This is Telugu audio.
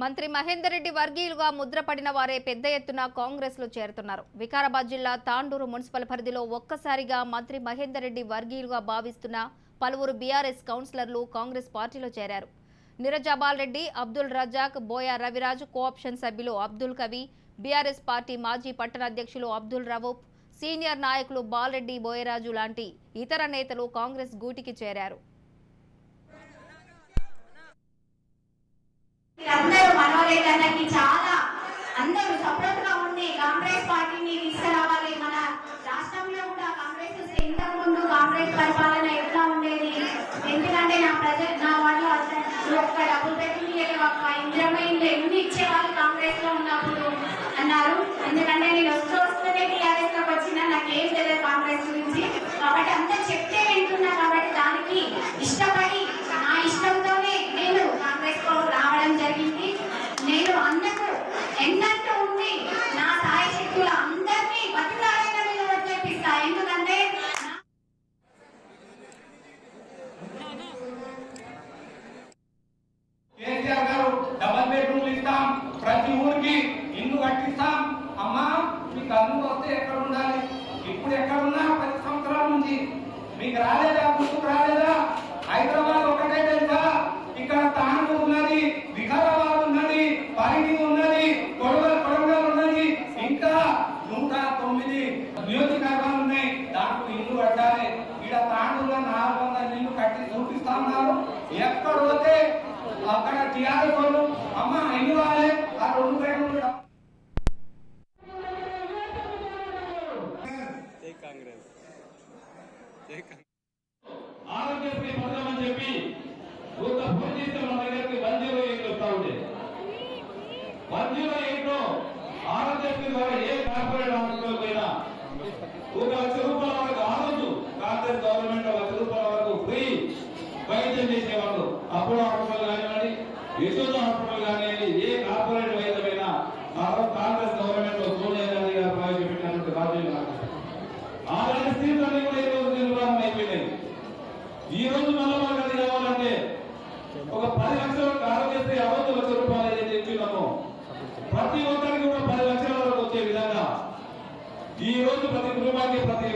మంత్రి మహేందర్ రెడ్డి వర్గీయులుగా ముద్రపడిన వారే పెద్ద ఎత్తున కాంగ్రెస్లో చేరుతున్నారు. వికారాబాద్ జిల్లా తాండూరు మున్సిపల్ పరిధిలో ఒక్కసారిగా మంత్రి మహేందర్ రెడ్డి వర్గీయులుగా భావిస్తున్న పలువురు బీఆర్ఎస్ కౌన్సిలర్లు కాంగ్రెస్ పార్టీలో చేరారు. నిరజాబాల్ రెడ్డి అబ్దుల్ రజాక్ బోయా రవిరాజ్ కోఆప్షన్ సభ్యులు అబ్దుల్ కవి బీఆర్ఎస్ పార్టీ మాజీ పట్టణ అధ్యక్షులు అబ్దుల్ రవూఫ్ సీనియర్ నాయకులు బాలరెడ్డి బోయరాజు లాంటి ఇతర నేతలు కాంగ్రెస్ గూటికి చేరారు. ఒక్క ఇంద్రమైంది ఎన్ని ఇచ్చేవాళ్ళు కాంగ్రెస్లో ఉన్నప్పుడు? అన్నారు. ఎందుకంటే నేను వస్తూ వస్తూనే టీఆర్ఎస్లోకి వచ్చినా నాకేం తెలియదు కాంగ్రెస్ గురించి. కాబట్టి అంతా చెప్తే వింటున్నా కాబట్టి దానికి ఇష్టపడి నా ఇష్టంతోనే నేను కాంగ్రెస్లో రావడం జరిగింది. నేను అందరూ ఎన్నట్టు ఇల్లు కట్టిస్తాం. అమ్మా మీకు అన్ను వస్తే ఎక్కడ ఉండాలి? ఇప్పుడు ఎక్కడ ఉన్నా పది సంవత్సరాల నుంచి. మీకు రాలేదా? గుర్తుకు రాలేదా? హైదరాబాద్ ఒకటే తెలుసా? ఇక్కడ తాను ఉన్నది వికారాబాద్ ఉన్నది పరిగి ఉన్నది కొడవల కొడంగల్ ఉన్నది. ఇంకా నూట తొమ్మిది నియోజకవర్గాలు ఉన్నాయి. దాంట్లో ఇల్లు కట్టాలి. ఇక్కడ తాండూరులో నాలుగు వందల ఇల్లు కట్టి చూపిస్తా ఉన్నారు. ఎక్కడ పోతే అక్కడ టీఆర్ఎస్ వాళ్ళు అమ్మ ఎన్ని వాళ్ళే ఆరోగ్యశ్రీ పథకం అని చెప్పి ఒక ఫోన్ చేస్తే మన దగ్గరికి వన్ జీరో ఎయిట్ వస్తా ఉండే. వన్ జీరో ఎయిట్లో ఆరోగ్యశ్రీ ద్వారా ఏ కార్పొరేట్ హాస్పిటల్ పోయినా ఒక లక్ష రూపాయల వరకు ఆ రోజు కాంగ్రెస్ గవర్నమెంట్ లక్ష రూపాయల వరకు ఫ్రీ వైద్యం చేసేవాళ్ళు. హాస్పిటల్ కానివ్వండి యశోద హాస్పిటల్ కానివ్వండి ఏ కార్పొరేట్ వైద్యమైనా కాంగ్రెస్ గవర్నమెంట్లో సోనియా గాంధీ గారు ప్రవేశపెట్టినటువంటి రాజీవ్ గాంధీ అలాంటి కూడా ఈ రోజు నిర్వహణ అయిపోయినాయి ఈ రోజు మళ్ళీ మనకు అది కావాలంటే ఒక పది లక్షలకు ఆరోగ్యశ్రీ అరవై లక్షల రూపాయలు ఏదైతే ఇచ్చినామో ప్రతి ఒక్కరికి కూడా పది లక్షల వరకు వచ్చే విధంగా ఈ రోజు ప్రతి కుటుంబానికి ప్రతి